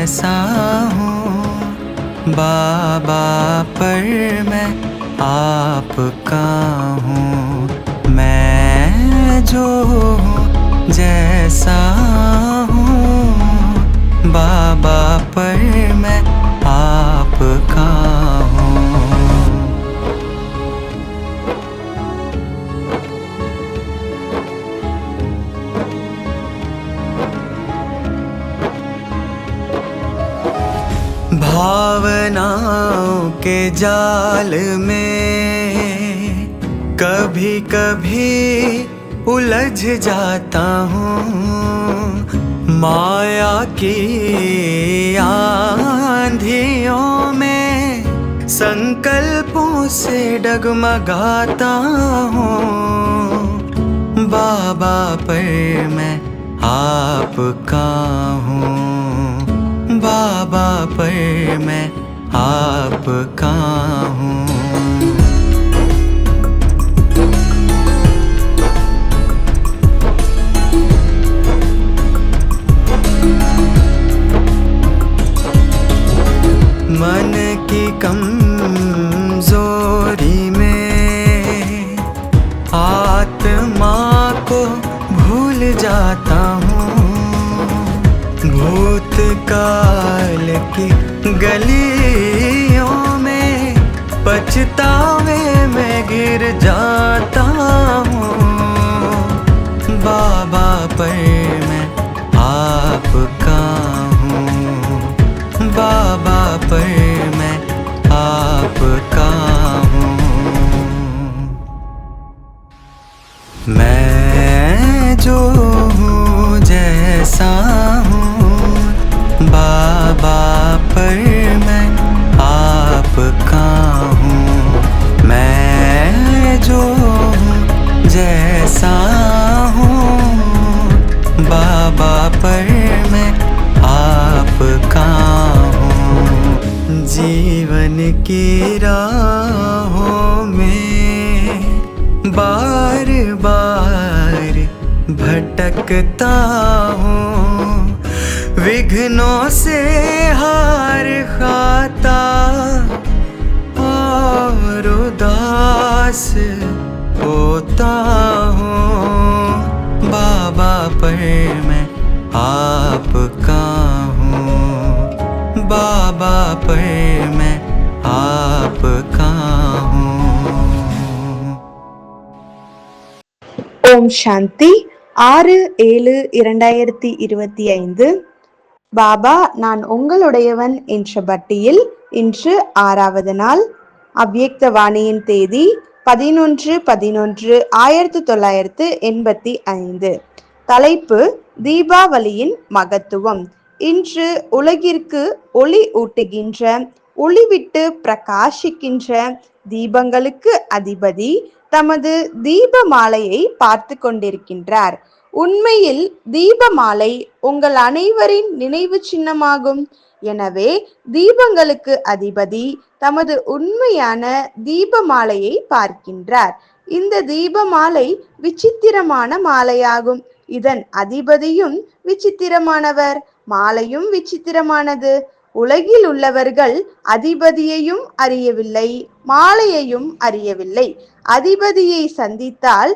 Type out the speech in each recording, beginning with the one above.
जैसा हूँ बाबा पर मैं आपका हूँ। मैं जो हूँ जैसा हूँ बाबा पर के जाल में कभी कभी उलझ जाता हूँ। माया की आंधियों में संकल्पों से डगमगाता हूँ। बाबा पर मैं आपका हूँ। बाबा पर मैं आपका हूँ? मन की कमज़ोरी में आत्मा को भूल जाता हूँ। भूतकाल की गलियों में, पछतावे में गिर जाता हूँ। बाबा पर मैं आपका हूँ। बाबा पर मैं आपका हूँ। मैं जो हूँ जैसा पर मैं आपका हूँ। मैं जो हूँ, जैसा हूँ। बाबा पर मैं आपका हूँ। जीवन की राहों में बार बार भटकता हूँ। विघ्नों से हार खाता और उदास होता हूँ बाबा पर मैं आपका हूँ बाबा पर मैं आपका हूँ ஓம் சாந்தி ஆறு ஏழு இரண்டாயிரத்தி இருபத்தி ஐந்து பாபா நான் உங்களுடையவன் என்ற பட்டியில் இன்று ஆறாவது நாள். அவ்வியக்த வாணியின் தேதி பதினொன்று பதினொன்று ஆயிரத்தி தொள்ளாயிரத்து எண்பத்தி ஐந்து. தலைப்பு தீபாவளியின் மகத்துவம். இன்று உலகிற்கு ஒளி ஊட்டுகின்ற ஒளிவிட்டு பிரகாசிக்கின்ற தீபங்களுக்கு அதிபதி தமது தீப மாலையை பார்த்து கொண்டிருக்கின்றார். உண்மையில் தீபமாலை உங்கள் அனைவரின் நினைவு சின்னமாகும். எனவே தீபங்களுக்கு அதிபதி தமது உண்மையான தீபமாலையை பார்க்கின்றார். இந்த தீபமாலை விசித்திரமான மாலையாகும். இதன் அதிபதியும் விசித்திரமானவர். மாலையும் விசித்திரமானது. உலகில் உள்ளவர்கள் அதிபதியையும் அறியவில்லை மாலையையும் அறியவில்லை. அதிபதியை சந்தித்தால்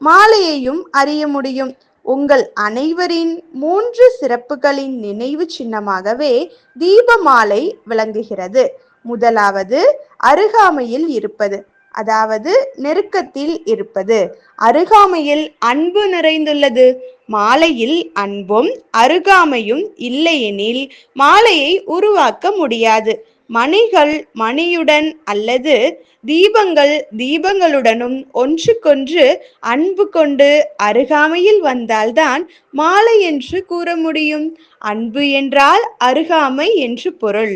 மாலையையும் அறிய முடியும். உங்கள் அனைவரின் மூன்று சிறப்புகளின் நினைவு சின்னமாகவே தீபமாலை விளங்குகிறது. முதலாவது அருகாமையில் இருப்பது. அதாவது நெருக்கத்தில் இருப்பது. அருகாமையில் அன்பு நிறைந்துள்ளது. மாலையில் அன்பும் அருகாமையும் இல்லையெனில் மாலையை உருவாக்க முடியாது. மணிகள் மணியுடன் அல்லது தீபங்கள் தீபங்களுடனும் ஒன்றுக்கொன்று அன்பு கொண்டு அருகாமையில் வந்தால்தான் மாலை என்று கூற முடியும். அன்பு என்றால் அருகாமை என்று பொருள்.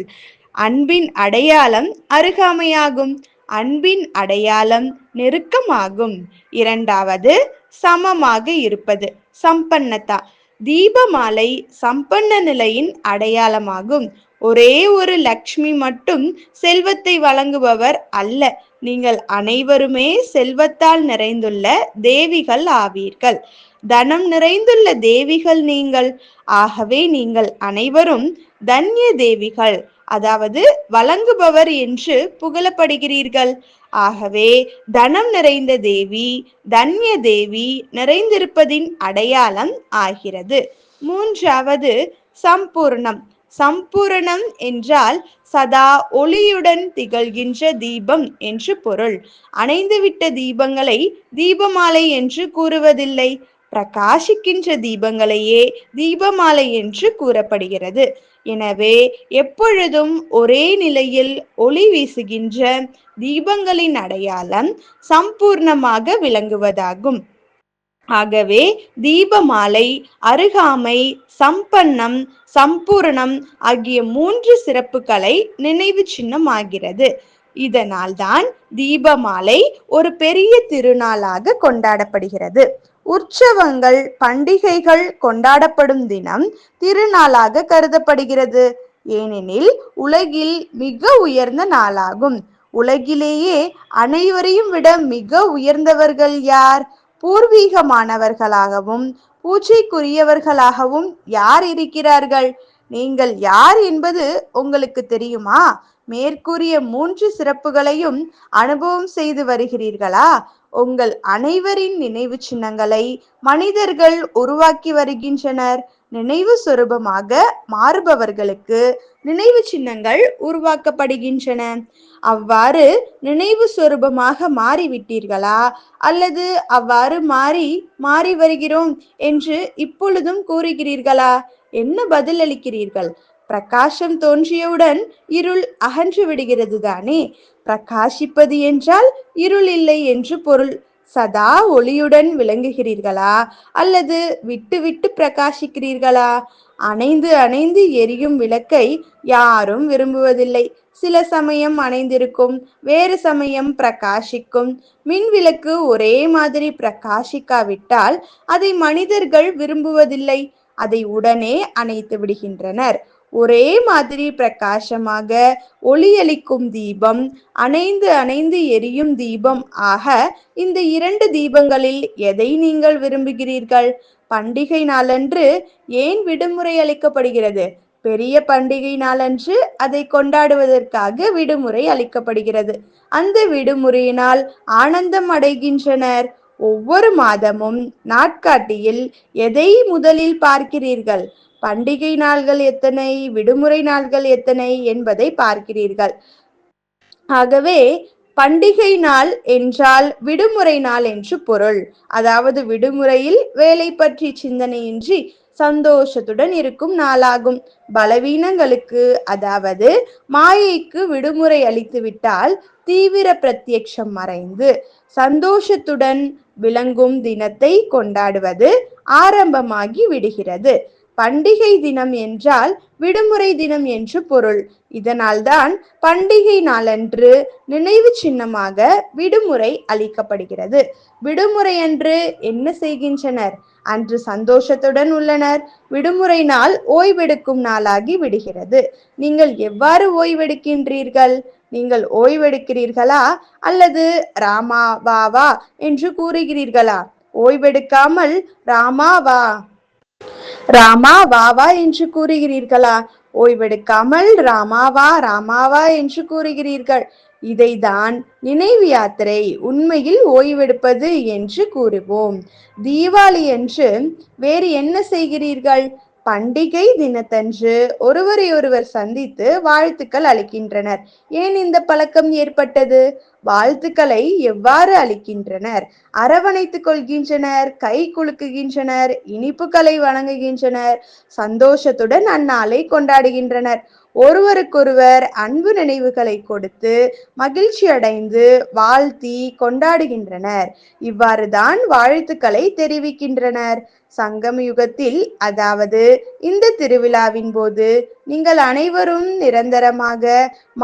அன்பின் அடையாளம் அருகாமையாகும். அன்பின் அடையாளம் நெருக்கமாகும். இரண்டாவது சமமாக இருப்பது. சம்பன்னதா. தீபமாலை சம்பன்ன நிலையின் அடையாளமாகும். ஒரே ஒரு லக்ஷ்மி மட்டும் செல்வத்தை வழங்குபவர் அல்ல. நீங்கள் அனைவருமே செல்வத்தால் நிறைந்துள்ள தேவிகள் ஆவீர்கள். தனம் நிறைந்துள்ள தேவிகள் நீங்கள். ஆகவே நீங்கள் அனைவரும் தன்ய தேவிகள். அதாவது வழங்குபவர் என்று புகழப்படுகிறீர்கள். ஆகவே தனம் நிறைந்த தேவி தன்ய தேவி நிறைந்திருப்பதின் அடையாளம் ஆகிறது. மூன்றாவது சம்பூர்ணம். சம்பூரணம் என்றால் சதா ஒளியுடன் திகழ்கின்ற தீபம் என்று பொருள். அணைந்துவிட்ட தீபங்களை தீபமாலை என்று கூறுவதில்லை. பிரகாசிக்கின்ற தீபங்களையே தீபமாலை என்று கூறப்படுகிறது. எனவே எப்பொழுதும் ஒரே நிலையில் ஒளி வீசுகின்ற தீபங்களின் அடையாளம் சம்பூர்ணமாக விளங்குவதாகும். ஆகவே தீபமாலை அருகாமை சம்பன்னம் சம்பூரணம் ஆகிய மூன்று சிறப்புகளை நினைவு சின்னமாகிறது. இதனால்தான் தீபமாலை ஒரு பெரிய திருநாளாக கொண்டாடப்படுகிறது. உற்சவங்கள் பண்டிகைகள் கொண்டாடப்படும் தினம் திருநாளாக கருதப்படுகிறது. ஏனெனில் உலகில் மிக உயர்ந்த நாளாகும். உலகிலேயே அனைவரையும் விட மிக உயர்ந்தவர்கள் யார்? பூர்வீகமானவர்களாகவும் பூஜைக்குரியவர்களாகவும் யார் இருக்கிறார்கள்? நீங்கள் யார் என்பது உங்களுக்கு தெரியுமா? மேற்கூறிய மூன்று சிறப்புகளையும் அனுபவம் செய்து வருகிறீர்களா? உங்கள் அனைவரின் நினைவு சின்னங்களை மனிதர்கள் உருவாக்கி வருகின்றனர். நினைவு சொரூபமாக மாறுபவர்களுக்கு நினைவு சின்னங்கள் உருவாக்கப்படுகின்றன. அவ்வாறு நினைவு சொரூபமாக மாறிவிட்டீர்களா? அல்லது அவ்வாறு மாறி மாறி வருகிறோம் என்று இப்பொழுதும் கூறுகிறீர்களா? என்ன பதில் அளிக்கிறீர்கள் பிரகாசம் தோன்றியவுடன் இருள் அகன்று விடுகிறது தானே பிரகாசிப்பது என்றால் இருள் இல்லை என்று பொருள். சதா ஒளியுடன் விளங்குகிறீர்களா? அல்லது விட்டு விட்டு பிரகாசிக்கிறீர்களா? அணைந்து அணைந்து எரியும் விளக்கை யாரும் விரும்புவதில்லை. சில சமயம் அணைந்திருக்கும் வேறு சமயம் பிரகாசிக்கும். மின் விளக்கு ஒரே மாதிரி பிரகாசிக்காவிட்டால் அதை மனிதர்கள் விரும்புவதில்லை. அதை உடனே அணைத்து விடுகின்றனர். ஒரே மாதிரி பிரகாசமாக ஒளியளிக்கும் தீபம் அணைந்து அணைந்து எரியும் தீபம் ஆக இந்த இரண்டு தீபங்களில் எதை நீங்கள் விரும்புகிறீர்கள்? பண்டிகை நாளன்று ஏன் விடுமுறை அளிக்கப்படுகிறது? பெரிய பண்டிகை நாளன்று அதை கொண்டாடுவதற்காக விடுமுறை அளிக்கப்படுகிறது. அந்த விடுமுறையினால் ஆனந்தம் அடைகின்றனர். ஒவ்வொரு மாதமும் நாட்காட்டியில் எதை முதலில் பார்க்கிறீர்கள்? பண்டிகை நாள்கள் எத்தனை? விடுமுறை நாள்கள் எத்தனை? என்பதை பார்க்கிறீர்கள். ஆகவே பண்டிகை நாள் என்றால் விடுமுறை நாள் என்று பொருள். அதாவது விடுமுறையில் வேலை பற்றி சிந்தனையின்றி சந்தோஷத்துடன் இருக்கும் நாளாகும். பலவீனங்களுக்கு அதாவது மாயைக்கு விடுமுறை அளித்துவிட்டால் தீவிர பிரத்யக்ஷம் மறைந்து சந்தோஷத்துடன் விளங்கும் தினத்தை கொண்டாடுவது ஆரம்பமாகி விடுகிறது. பண்டிகை தினம் என்றால் விடுமுறை தினம் என்று பொருள். இதனால்தான் பண்டிகை நாளன்று நினைவு சின்னமாக விடுமுறை அளிக்கப்படுகிறது. விடுமுறையன்று என்ன செய்கின்றனர்? அன்று சந்தோஷத்துடன் உள்ளனர். விடுமுறை நாள் ஓய்வெடுக்கும் நாளாகி விடுகிறது. நீங்கள் எவ்வாறு ஓய்வெடுக்கின்றீர்கள்? நீங்கள் ஓய்வெடுக்கிறீர்களா? அல்லது ராமா வா வா என்று கூறுகிறீர்களா? ஓய்வெடுக்காமல் ராமா வா. ராமா வா வா என்று கூறுகிறீர்களா? ஓய்வெடுக்காமல் ராமாவா ராமாவா என்று கூறுகிறீர்கள். இதைதான் நினைவு யாத்திரை உண்மையில் ஓய்வெடுப்பது என்று கூறுவோம். தீபாவளி என்று வேறு என்ன செய்கிறீர்கள்? பண்டிகை தினத்தன்று ஒருவரை ஒருவர் சந்தித்து வாழ்த்துக்கள் அளிக்கின்றனர். ஏன் இந்த பழக்கம் ஏற்பட்டது? வாழ்த்துக்களை எவ்வாறு அளிக்கின்றனர்? அரவணைத்துக் கொள்கின்றனர் கை குலுக்குகின்றனர் இனிப்புகளை வழங்குகின்றனர் சந்தோஷத்துடன் அந்நாளை கொண்டாடுகின்றனர். ஒருவருக்கொருவர் அன்பு நினைவுகளை கொடுத்து மகிழ்ச்சி அடைந்து வாழ்த்தி கொண்டாடுகின்றனர். இவ்வாறு தான் வாழ்த்துக்களை தெரிவிக்கின்றனர். சங்கம் யுகத்தில் அதாவது இந்த திருவிழாவின் போது நீங்கள் அனைவரும் நிரந்தரமாக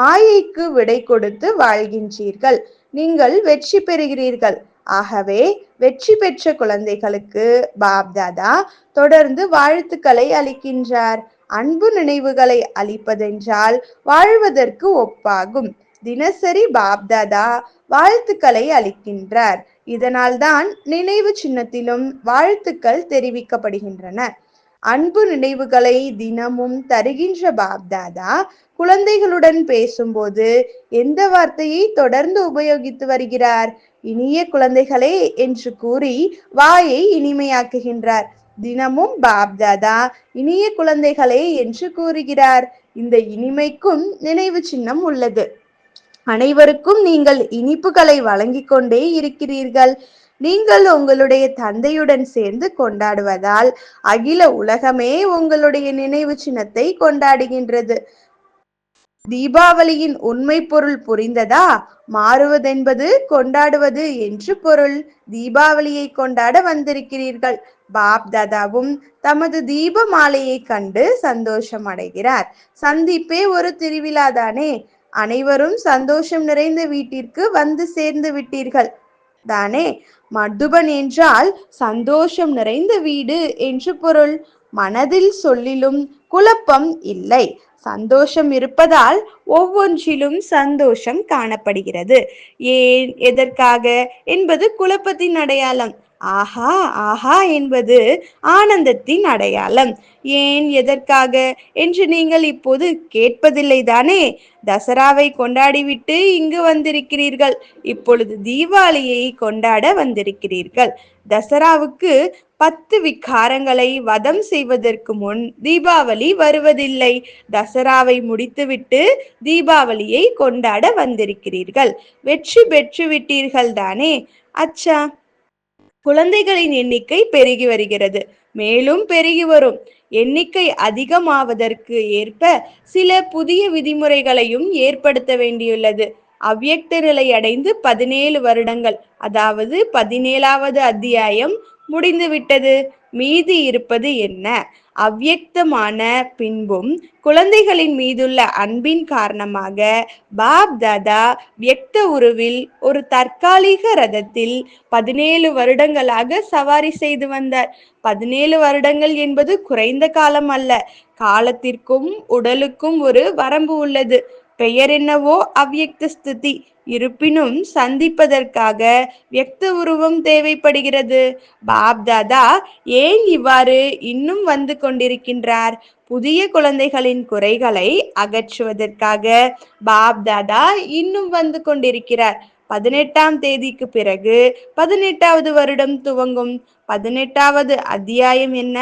மாயைக்கு விடை கொடுத்து வாழ்கின்றீர்கள். நீங்கள் வெற்றி பெறுகிறீர்கள். ஆகவே வெற்றி பெற்ற குழந்தைகளுக்கு பாப்தாதா தொடர்ந்து வாழ்த்துக்களை அளிக்கின்றார். அன்பு நினைவுகளை அளிப்பதென்றால் வாழ்வதற்கு ஒப்பாகும். தினசரி பாப்தாதா வாழ்த்துக்களை அளிக்கின்றார். இதனால்தான் நினைவு சின்னத்திலும் வாழ்த்துக்கள் தெரிவிக்கப்படுகின்றன. அன்பு நினைவுகளை தினமும் தருகின்ற பாப்தாதா குழந்தைகளுடன் பேசும்போது எந்த வார்த்தையை தொடர்ந்து உபயோகித்து வருகிறார்? இனிய குழந்தைகளே என்று கூறி வாயை இனிமையாக்குகின்றார். தினமும் பாப்தாதா இனிய குழந்தைகளே என்று கூறுகிறார். இந்த இனிமைக்கும் நினைவு சின்னம் உள்ளது. அனைவருக்கும் நீங்கள் இனிப்புகளை வழங்கிக் கொண்டே இருக்கிறீர்கள். நீங்கள் உங்களுடைய தந்தையுடன் சேர்ந்து கொண்டாடுவதால் அகில உலகமே உங்களுடைய நினைவு சின்னத்தை கொண்டாடுகின்றது. தீபாவளியின் உண்மை பொருள் புரிந்ததா? மாறுவதென்பது கொண்டாடுவது என்று பொருள். தீபாவளியை கொண்டாட வந்திருக்கிறீர்கள். பாப் தாதாவும் தமது தீப மாலையை கண்டு சந்தோஷம் அடைகிறார் சந்திப்பே ஒரு திருவிழா தானே அனைவரும் சந்தோஷம் நிறைந்த வீட்டிற்கு வந்து சேர்ந்து விட்டீர்கள். தானே? மதுபன் என்றால் சந்தோஷம் நிறைந்த வீடு என்று பொருள். மனதில் சொல்லிலும் குழப்பம் இல்லை. சந்தோஷம் இருப்பதால் ஒவ்வொன்றிலும் சந்தோஷம் காணப்படுகிறது. ஏன் எதற்காக? என்பது குழப்பத்தின் அடையாளம். ஆஹா ஆஹா என்பது ஆனந்தத்தின் அடையாளம். ஏன் எதற்காக? என்று நீங்கள் இப்போது கேட்பதில்லை தானே? தசராவை கொண்டாடிவிட்டு இங்கு வந்திருக்கிறீர்கள். இப்பொழுது தீபாவளியை கொண்டாட வந்திருக்கிறீர்கள். தசராவுக்கு பத்து விகாரங்களை வதம் செய்வதற்கு முன் தீபாவளி வருவதில்லை. தசராவை முடித்துவிட்டு தீபாவளியை கொண்டாட வந்திருக்கிறீர்கள். வெற்றி பெற்று விட்டீர்கள் தானே? அச்சா! குழந்தைகளின் எண்ணிக்கை பெருகி வருகிறது. மேலும் பெருகி வரும். எண்ணிக்கை அதிகமாவதற்கு ஏற்ப சில புதிய விதிமுறைகளையும் ஏற்படுத்த வேண்டியுள்ளது. அவ்வியக்த நிலை அடைந்து பதினேழு வருடங்கள் அதாவது பதினேழாவது அத்தியாயம் முடிந்துவிட்டது. மீதி இருப்பது என்ன? அவ்வியக்தமான பின்பும் குழந்தைகளின் மீதுள்ள அன்பின் காரணமாக பாப் தாதா வியக்த உருவில் ஒரு தற்காலிக ரதத்தில் பதினேழு வருடங்களாக சவாரி செய்து வந்தார். பதினேழு வருடங்கள் என்பது குறைந்த காலம் அல்ல. காலத்திற்கும் உடலுக்கும் ஒரு வரம்பு உள்ளது. பெயர் என்னவோ அவ்வியக்த ஸ்துதி. இருப்பினும் சந்திப்பதற்காக வியக்த உருவம் தேவைப்படுகிறது. பாப் தாதா ஏன் இவ்வாறு இன்னும் வந்து கொண்டிருக்கின்றார்? புதிய குழந்தைகளின் குறைகளை அகற்றுவதற்காக பாப் தாதா இன்னும் வந்து கொண்டிருக்கிறார். பதினெட்டாம் தேதிக்கு பிறகு பதினெட்டாவது வருடம் துவங்கும். பதினெட்டாவது அத்தியாயம் என்ன?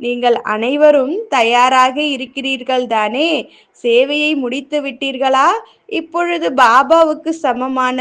நீங்கள் அனைவரும் தயாராக இருக்கிறீர்கள் தானே சேவையை முடித்து விட்டீர்களா? இப்பொழுது பாபாவுக்கு சமமான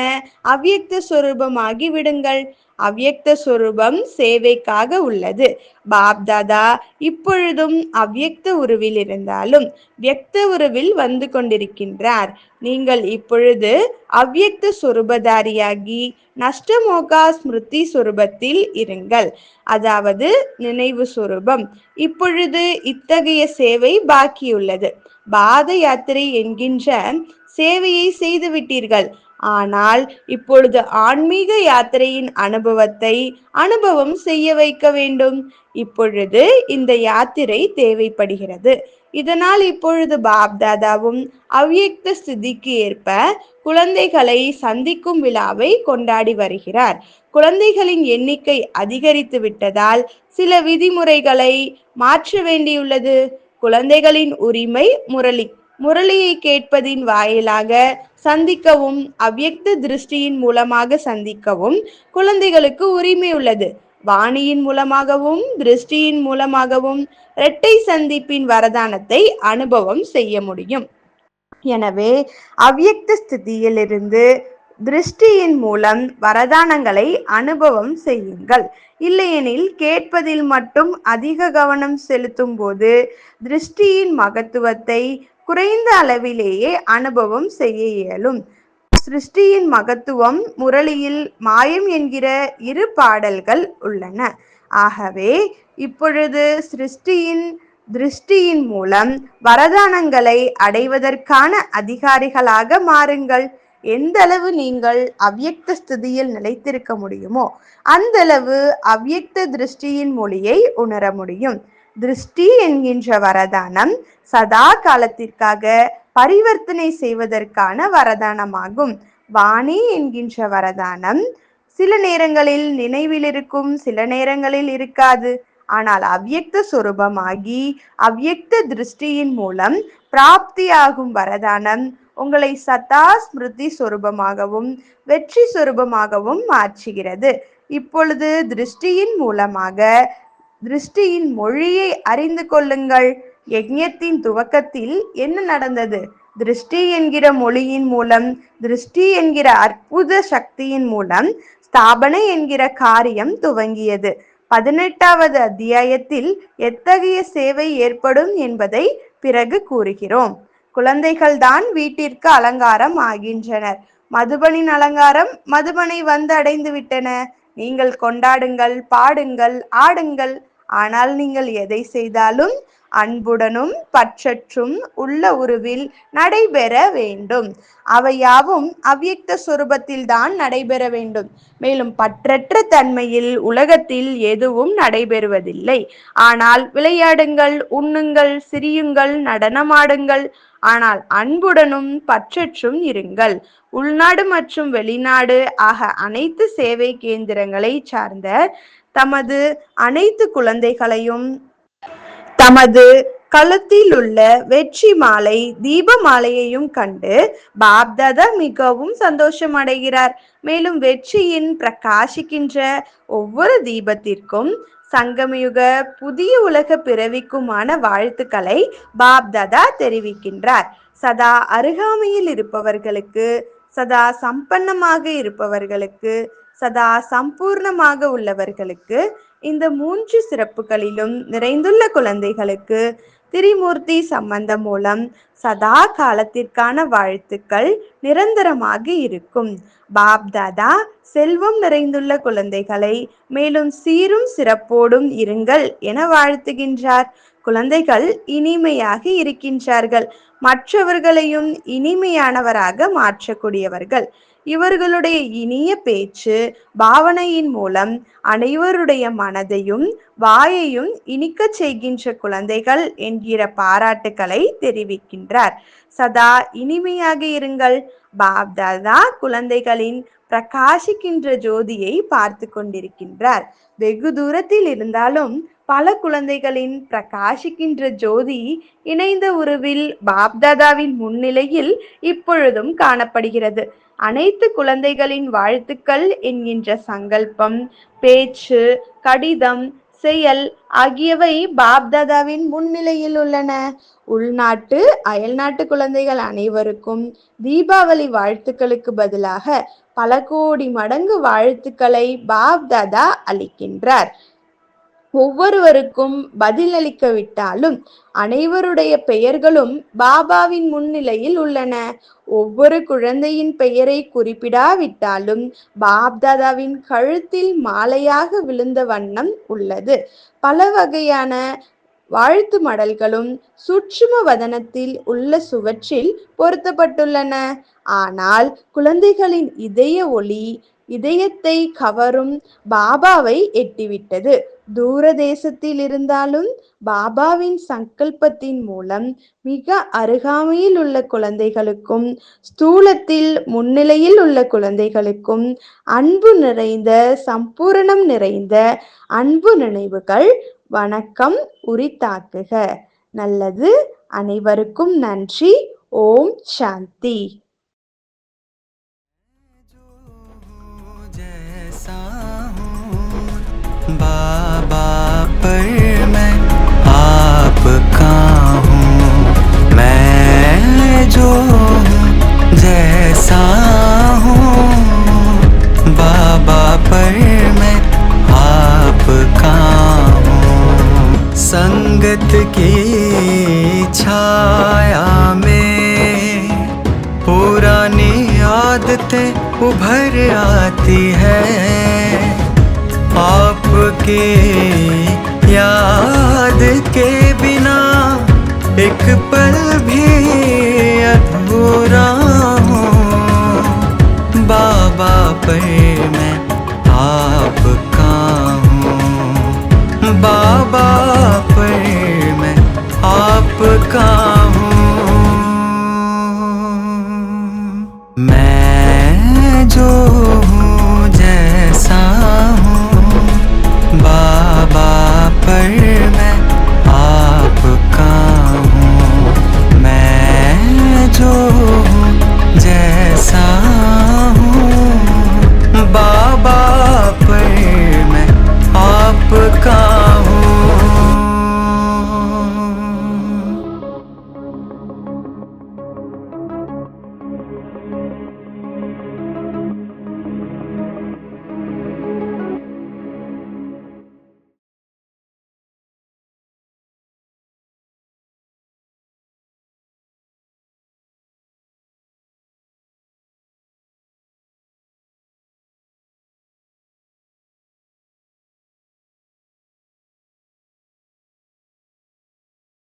அவ்யக்த சொரூபமாகி விடுங்கள். அவ்யக்த சொரூபம் சேவைக்காக உள்ளது. பாப்தாதா இப்பொழுதும் அவ்யக்த உருவில் இருந்தாலும் வியக்த உருவில் வந்து கொண்டிருக்கின்றார். நீங்கள் இப்பொழுது அவ்யக்த சொரூபதாரியாகி நஷ்டமோகா ஸ்மிருதி சுரூபத்தில் இருங்கள். அதாவது நினைவு சுரூபம். இப்பொழுது இத்தகைய சேவை பாக்கியுள்ளது. பாத யாத்திரை என்கின்ற சேவையை செய்து விட்டீர்கள் ஆனால் இப்பொழுது ஆன்மீக யாத்திரையின் அனுபவத்தை அனுபவம் செய்ய வைக்க வேண்டும். இப்பொழுது இந்த யாத்திரை தேவைப்படுகிறது. இதனால் இப்பொழுது பாப்தாதாவும் அவ்யக்த ஸ்திதிக்கு ஏற்ப குழந்தைகளை சந்திக்கும் விழாவை கொண்டாடி வருகிறார். குழந்தைகளின் எண்ணிக்கை அதிகரித்து விட்டதால் சில விதிமுறைகளை மாற்ற வேண்டியுள்ளது. குழந்தைகளின் உரிமை முரளி முரளியை கேட்பதின் வாயிலாக சந்திக்கவும் அவ்யக்த திருஷ்டியின் மூலமாக சந்திக்கவும் குழந்தைகளுக்கு உரிமை உள்ளது. வாணியின் மூலமாகவும் திருஷ்டியின் மூலமாகவும் இரட்டை சந்திப்பின் வரதானத்தை அனுபவம் செய்ய முடியும். எனவே அவ்யக்த ஸ்திதியிலிருந்து திருஷ்டியின் மூலம் வரதானங்களை அனுபவம் செய்யுங்கள். இல்லையெனில் கேட்பதில் மட்டும் அதிக கவனம் செலுத்தும் போது திருஷ்டியின் மகத்துவத்தை குறைந்த அளவிலேயே அனுபவம் செய்ய இயலும். சிருஷ்டியின் மகத்துவம் முரளியில் மாயம் என்கிற இரு பாடல்கள் உள்ளன. ஆகவே இப்பொழுது சிருஷ்டியின் திருஷ்டியின் மூலம் வரதானங்களை அடைவதற்கான அதிகாரிகளாக மாறுங்கள். எந்த அளவு நீங்கள் அவ்யக்த ஸ்திதியில் நிலைத்திருக்க முடியுமோ அந்த அளவு அவ்யக்த திருஷ்டியின் மொழியை உணர முடியும். திருஷ்டி என்கின்ற வரதானம் சதா காலத்திற்காக பரிவர்த்தனை செய்வதற்கான வரதானமாகும். வாணி என்கின்ற வரதானம் சில நேரங்களில் நினைவில் இருக்கும் சில நேரங்களில் இருக்காது. ஆனால் அவ்யக்த சொரூபமாகி அவ்யக்த திருஷ்டியின் மூலம் பிராப்தியாகும் வரதானம் உங்களை சதா ஸ்மிருதி சொரூபமாகவும் வெற்றி சொரூபமாகவும் மாற்றுகிறது. இப்பொழுது திருஷ்டியின் மூலமாக திருஷ்டியின் மொழியை அறிந்து கொள்ளுங்கள். யஜ்யத்தின் துவக்கத்தில் என்ன நடந்தது? திருஷ்டி என்கிற மொழியின் மூலம் திருஷ்டி என்கிற அற்புத சக்தியின் மூலம் ஸ்தாபனை என்கிற காரியம் துவங்கியது. பதினெட்டாவது அத்தியாயத்தில் எத்தகைய சேவை ஏற்படும் என்பதை பிறகு கூறுகிறோம். குழந்தைகள்தான் வீட்டிற்கு அலங்காரம் ஆகின்றனர். மதுபனின் அலங்காரம் மதுபனை வந்து அடைந்து விட்டன நீங்கள் கொண்டாடுங்கள் பாடுங்கள் ஆடுங்கள். ஆனால் நீங்கள் எதை செய்தாலும் அன்புடனும் பற்றற்றும் உள்ள உருவில் நடைபெற வேண்டும். அவையாவும் அவ்யக்த சுரூபத்தில் தான் நடைபெற வேண்டும். மேலும் பற்றற்ற தன்மையில் உலகத்தில் எதுவும் நடைபெறுவதில்லை. ஆனால் விளையாடுங்கள் உண்ணுங்கள் சிரியுங்கள் நடனமாடுங்கள் ஆனால் அன்புடனும் பற்றற்றும் இருங்கள். உள்நாடு மற்றும் வெளிநாடு ஆக அனைத்து சேவை கேந்திரங்களை சார்ந்த தமது அனைத்து குழந்தைகளையும் தமது களத்தில் உள்ள வெற்றி மாலை தீப மாலையையும் கண்டு பாப்தாதா மிகவும் சந்தோஷமடைகிறார். மேலும் வெற்றியின் பிரகாசிக்கின்ற ஒவ்வொரு தீபத்திற்கும் சங்கமயுக புதிய உலக பிறவிக்குமான வாழ்த்துக்களை பாப்தாதா தெரிவிக்கின்றார். சதா அருகாமையில் இருப்பவர்களுக்கு சதா சம்பன்னமாக இருப்பவர்களுக்கு சதா சம்பூர்ணமாக உள்ளவர்களுக்கு இந்த மூன்று சிறப்புகளிலும் நிறைந்துள்ள குழந்தைகளுக்கு திரிமூர்த்தி சம்பந்தம் மூலம் சதா காலத்திற்கான வாழ்த்துக்கள் நிரந்தரமாக இருக்கும். பாப் தாதா செல்வம் நிறைந்துள்ள குழந்தைகளை மேலும் சீரும் சிறப்போடும் இருங்கள் என வாழ்த்துகின்றார். குழந்தைகள் இனிமையாக இருக்கின்றார்கள். மற்றவர்களையும் இனிமையானவராக மாற்றக்கூடியவர்கள். இவர்களுடைய இனிய பேச்சு பாவனையின் மூலம் அனைவருடைய மனதையும் வாயையும் இனிக்கச் செய்கின்ற குழந்தைகள் என்கிற பாராட்டுக்களை தெரிவிக்கின்றார். சதா இனிமையாக இருங்கள். பாப்தாதா குழந்தைகளின் பிரகாசிக்கின்ற ஜோதியை பார்த்து கொண்டிருக்கின்றார். வெகு தூரத்தில் இருந்தாலும் பல குழந்தைகளின் பிரகாசிக்கின்ற ஜோதி இணைந்த உருவில் பாப்தாதாவின் முன்னிலையில் இப்பொழுதும் காணப்படுகிறது. அனைத்து குழந்தைகளின் வாழ்த்துக்கள் என்கின்ற சங்கல்பம் பேச்சு கடிதம் செயல் ஆகியவை பாப்தாதாவின் முன்னிலையில் உள்ளன. உள்நாட்டு அயல்நாட்டு குழந்தைகள் அனைவருக்கும் தீபாவளி வாழ்த்துக்களுக்கு பதிலாக பல கோடி மடங்கு வாழ்த்துக்களை பாப்தாதா அளிக்கின்றார். ஒவ்வொருவருக்கும் பதிலளிக்கவிட்டாலும் அனைவருடைய பெயர்களும் பாபாவின் முன்னிலையில் உள்ளன. ஒவ்வொரு குழந்தையின் பெயரை குறிப்பிடாவிட்டாலும் பாப்தாதாவின் கழுத்தில் மாலையாக விழுந்த வண்ணம் உள்ளது. பல வகையான வாழ்த்து மடல்களும் சுற்றும வதனத்தில் உள்ள சுவற்றில் பொருத்தப்பட்டுள்ளன. ஆனால் குழந்தைகளின் இதய ஒளி இதயத்தை கவரும் பாபாவை எட்டிவிட்டது. தூர தேசத்தில் இருந்தாலும் பாபாவின் சங்கல்பத்தின் மூலம் மிக அருகாமையில் உள்ள குழந்தைகளுக்கும் ஸ்தூலத்தில் முன்னிலையில் உள்ள குழந்தைகளுக்கும் அன்பு நிறைந்த சம்பூரணம் நிறைந்த அன்பு நினைவுகள் வணக்கம் உரித்தாக்குக நல்லது அனைவருக்கும் நன்றி ஓம் சாந்தி Bye. बाबा पर मैं आपका हूँ। मैं जो जैसा हूँ। बाबा पर मैं आपका हूँ। संगत की छाया में पुरानी आदतें उभर आती है। आपके याद के बिना एक पल भी